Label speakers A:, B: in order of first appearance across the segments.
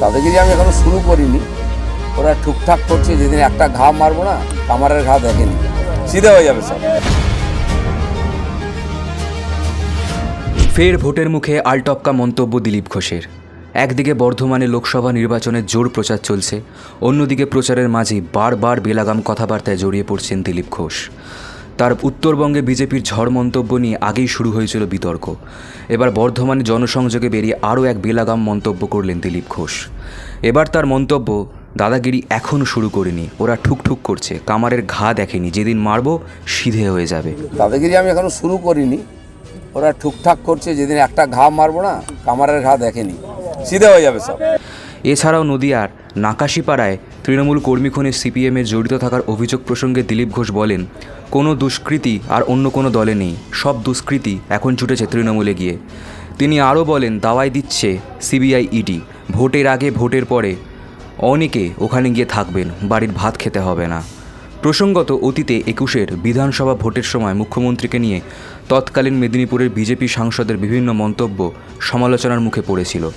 A: দাদাগিরি আমি এখনও শুরু করিনি। ওরা ঠিকঠাক করছে, যেদিন একটা ঘা মারবো না, কামারের ঘা দেখেনি। সিধে হয়ে যাবে সব।
B: ফের ভোটের মুখে আলটপকা মন্তব্য দিলীপ ঘোষের। একদিকে বর্ধমানে লোকসভা নির্বাচনের জোর প্রচার চলছে, অন্যদিকে প্রচারের মাঝে বারবার বেলাগাম কথাবার্তায় জড়িয়ে পড়ছেন দিলীপ ঘোষ। তার উত্তরবঙ্গে বিজেপির ঝড় মন্তব্য নিয়ে আগেই শুরু হয়েছিল বিতর্ক। এবার বর্ধমানে জনসংযোগে বেরিয়ে আরও এক বেলাগাম মন্তব্য করলেন দিলীপ ঘোষ। এবার তার মন্তব্য, দাদাগিরি এখনও শুরু করিনি। ওরা ঠুকঠুক করছে। কামারের ঘা দেখেনি। যেদিন মারবো, সিধে হয়ে যাবে।
A: দাদাগিরি আমি এখনও শুরু করিনি। ওরা ঠিকঠাক করছে। যেদিন একটা ঘা মারবো না, কামারের ঘা দেখেনি। সিধে হয়ে যাবে সব।
B: এছাড়াও নদিয়ার নাকাশিপাড়ায় তৃণমূল কর্মী খুনে সিপিএমের জড়িত থাকার অভিযোগ প্রসঙ্গে দিলীপ ঘোষ বলেন, কোনো দুষ্কৃতি আর অন্য কোনো দলে নেই, সব দুষ্কৃতি এখন ছুটেছে তৃণমূলে গিয়ে। তিনি আরও বলেন, দাওয়াই দিচ্ছে সিবিআই ইডি, ভোটের আগে ভোটের পরে অনেকে ওখানে গিয়ে থাকবেন, বাড়ির ভাত খেতে হবে না। প্রসঙ্গত অতীতে একুশের বিধানসভা ভোটের সময় মুখ্যমন্ত্রীকে নিয়ে তৎকালীন মেদিনীপুরের বিজেপি সাংসদের বিভিন্ন মন্তব্য সমালোচনার মুখে পড়েছিল।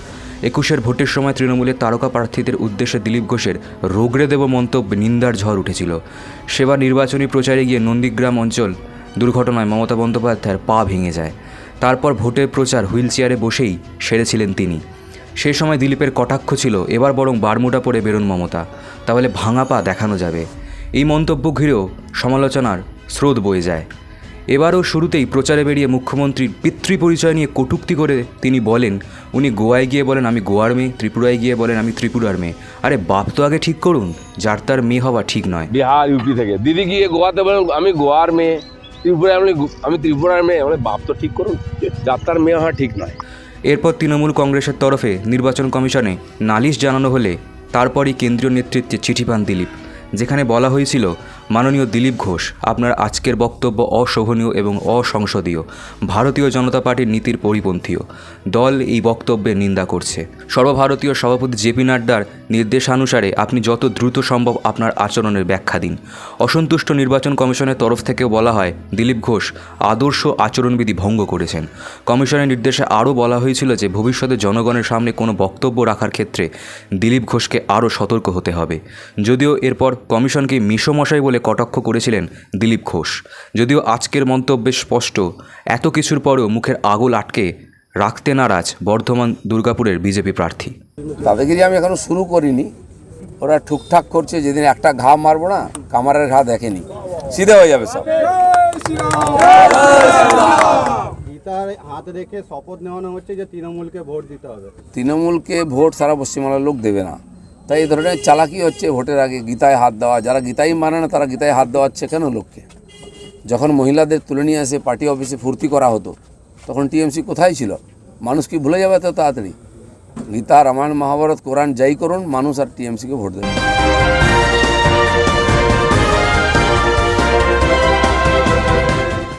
B: একুশের ভোটের সময় তৃণমূলের তারকা প্রার্থীদের উদ্দেশ্যে দিলীপ ঘোষের রোগড়ে দেব মন্তব্যে নিন্দার ঝড় উঠেছিল। সেবার নির্বাচনী প্রচারে গিয়ে নন্দীগ্রাম অঞ্চল দুর্ঘটনায় মমতা বন্দ্যোপাধ্যায়ের পা ভেঙে যায়। তারপর ভোটের প্রচার হুইল চেয়ারে বসেই সেরেছিলেন তিনি। সে সময় দিলীপের কটাক্ষ ছিল, এবার বরং বারমুটা পরে বেরোন মমতা। তাহলে ভাঙা পা দেখানো যাবে। এই মন্তব্য ঘিরেও সমালোচনার স্রোত বয়ে যায়। এবারও শুরুতেই প্রচারে বেরিয়ে মুখ্যমন্ত্রীর পিতৃ পরিচয় নিয়ে কটূক্তি করে তিনি বলেন উনি গোয়ায় গিয়ে বলেন আমি গোয়ার মেয়ে। ত্রিপুরায় গিয়ে বলেন আমি ত্রিপুরার মেয়ে। আরে বাপ তো আগে ঠিক করুন যার তার মেয়ে হওয়া ঠিক নয়।
C: বিহার ইউপি থেকে। দিদি গিয়ে গোয়াতে বলে আমি গোয়ার মেয়ে। ত্রিপুরায় আমি আমি ত্রিপুরার মেয়ে। মানে বাপ তো ঠিক করুন যার তার মেয়ে হওয়া ঠিক নয়।
B: এরপর তৃণমূল কংগ্রেসের তরফে নির্বাচন কমিশনে নালিশ জানানো হলে তারপরই কেন্দ্রীয় নেতৃত্বে চিঠি পান দিলীপ যেখানে বলা হয়েছিল মাননীয় দিলীপ ঘোষ, আপনার আজকের বক্তব্য অশোভনীয় এবং অসংসদীয়। ভারতীয় জনতা পার্টির নীতির পরিপন্থীও দল এই বক্তব্যে নিন্দা করছে। সর্বভারতীয় সভাপতি জেপি নাড্ডার নির্দেশানুসারে আপনি যত দ্রুত সম্ভব আপনার আচরণের ব্যাখ্যা দিন। অসন্তুষ্ট নির্বাচন কমিশনের তরফ থেকেও বলা হয়, দিলীপ ঘোষ আদর্শ আচরণবিধি ভঙ্গ করেছেন। কমিশনের নির্দেশে আরও বলা হয়েছিল যে, ভবিষ্যতে জনগণের সামনে কোনো বক্তব্য রাখার ক্ষেত্রে দিলীপ ঘোষকে আরও সতর্ক হতে হবে। যদিও এরপর কমিশনকে মিশমশাই বলে কটাক্ষ করেছিলেন দিলীপ ঘোষ। যদিও আজকের মন্তব্যে স্পষ্ট এত কিছুর পরেও মুখের আগল আটকে রাখতে নারাজ বর্ধমান দুর্গাপুরের বিজেপি প্রার্থী।
A: দাদাগিরি আমি এখনও শুরু করিনি। ওরা ঠুকঠাক করছে যেদিন একটা ঘা মারবো না কামারের ঘা দেখেনি। সিধে হয়ে যাবে সব।
D: হাত রেখে শপথ নেওয়ানো হচ্ছে যে তৃণমূলকে ভোট দিতে হবে।
A: তৃণমূলকে ভোট সারা পশ্চিমবাংলার লোক দেবে না। তাই এই ধরনের চালাকি হচ্ছে ভোটের আগে গীতায় হাত দেওয়া। যারা গীতাই মানে না, তারা গীতায় হাত দেওয়াচ্ছে কেন লোককে? যখন মহিলাদের তুলে নিয়ে এসে পার্টি অফিসে ফুর্তি করা হতো, তখন টিএমসি কোথায় ছিল? মানুষ কি ভুলে যাবে তো তাড়াতাড়ি? গীতা, রামায়ণ, মহাভারত, কোরআন যাই করুন, মানুষ আর টিএমসিকে ভোট দেবে।